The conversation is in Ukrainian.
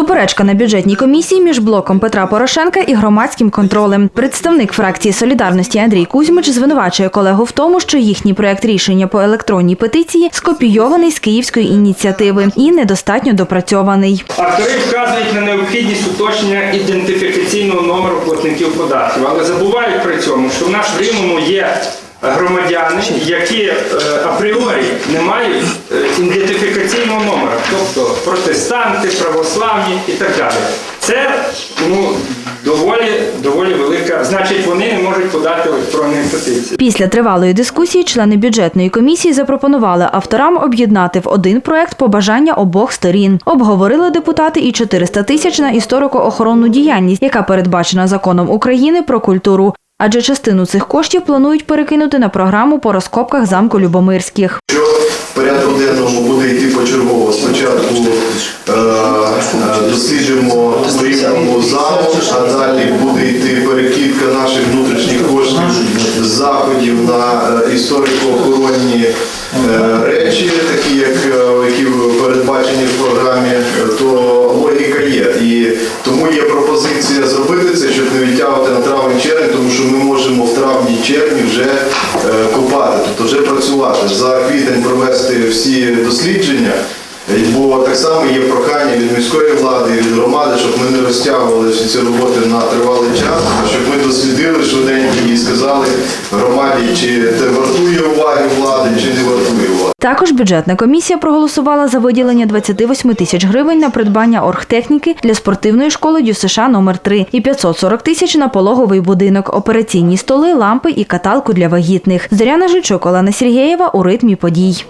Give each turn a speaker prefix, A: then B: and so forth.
A: Суперечка на бюджетній комісії між блоком Петра Порошенка і громадським контролем. Представник фракції солідарності Андрій Кузьмич звинувачує колегу в тому, що їхній проект рішення по електронній петиції скопійований з київської ініціативи і недостатньо допрацьований.
B: Автори вказують на необхідність уточнення ідентифікаційного номеру платників податків, але забувають при цьому, що в нас в Рівному є громадяни, які е, апріорі не мають е, ідентифікаційного номера, тобто протестанти, православні і так далі. Це ну, доволі, доволі велика, значить, вони не можуть подати електронні петиції.
A: Після тривалої дискусії члени бюджетної комісії запропонували авторам об'єднати в один проект побажання обох сторін. Обговорили депутати і 400 тисяч на історико-охоронну діяльність, яка передбачена законом України про культуру. Адже частину цих коштів планують перекинути на програму по розкопках замку Любомирських.
C: Що в порядку денному буде йти почергово. Спочатку е, е, досліджуємо у рівному залу, а далі буде йти перекидка наших внутрішніх коштів заходів на е, історико-охоронні е, речі, такі як які передбачені в програмі, то логіка є. І тому є пропозиція зробити це, щоб не відтягувати на травень червень, тому що ми можемо в травні червні вже копати, тобто вже працювати. За квітень провести всі дослідження. Бо так само є прохання міської влади, від громади, щоб ми не розтягували всі ці роботи на тривалий час, щоб ми дослідили швиденько і сказали громаді, чи це вартує уваги влади, чи не вартує уваги.
A: Також бюджетна комісія проголосувала за виділення 28 тисяч гривень на придбання оргтехніки для спортивної школи ДЮСШ номер 3 і 540 тисяч на пологовий будинок, операційні столи, лампи і каталку для вагітних. Зоряна Жичук, Олена Сергієва у ритмі подій.